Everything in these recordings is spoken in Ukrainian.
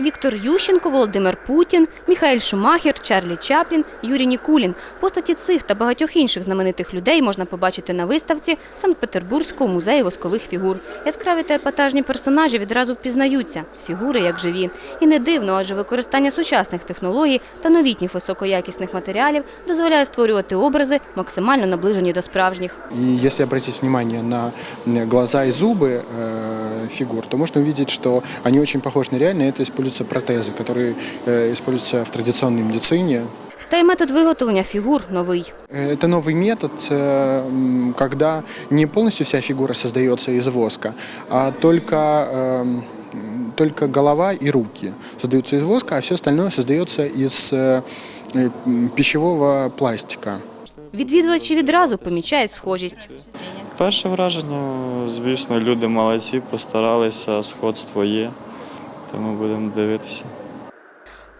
Віктор Ющенко, Володимир Путін, Міхаель Шумахер, Чарлі Чаплін, Юрій Нікулін. Постаті цих та багатьох інших знаменитих людей можна побачити на виставці Санкт-Петербурзького музею воскових фігур. Яскраві та епатажні персонажі відразу впізнаються. Фігури як живі. І не дивно, адже використання сучасних технологій та новітніх високоякісних матеріалів дозволяє створювати образи, максимально наближені до справжніх. И если обратить внимание на глаза и зубы э, фигур, то можно увидеть, что они очень похожи на реальные. Это используются протезы, которые э, используются в традиционной медицине. Та й метод виготовлення фігур новий. Это новый метод, э, м, когда не полностью вся фигура создается из воска, а только, эм, только голова и руки создаются из воска, а все остальное создается из э, э, м, пищевого пластика. Відвідувачі відразу помічають схожість. Перше враження, звісно, люди молодці, постаралися, сходство є, тому будемо дивитися.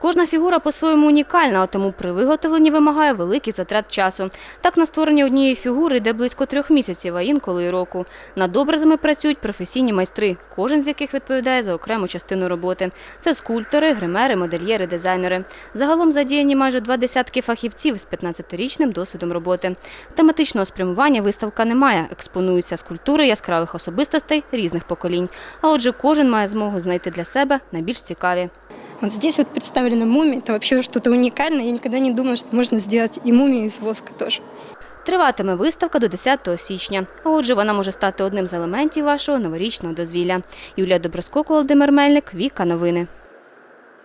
Кожна фігура по-своєму унікальна, а тому при виготовленні вимагає великий затрат часу. Так на створення однієї фігури йде близько трьох місяців, а інколи і року. Над образами працюють професійні майстри, кожен з яких відповідає за окрему частину роботи. Це скульптори, гримери, модельєри, дизайнери. Загалом задіяні майже два десятки фахівців з 15-річним досвідом роботи. Тематичного спрямування виставка не має. Експонуються скульптури яскравих особистостей різних поколінь. А отже, кожен має змогу знайти для себе найбільш цікаві. Вот здесь вот представлена мумия, это вообще что-то уникальное. Я никогда не думала, что можно сделать и мумию из воска тоже. Триватиме виставка до 10 січня. Отже, вона може стати одним з елементів вашого новорічного дозвілля. Юлія Доброскок, Володимир Мельник, Віка Новини.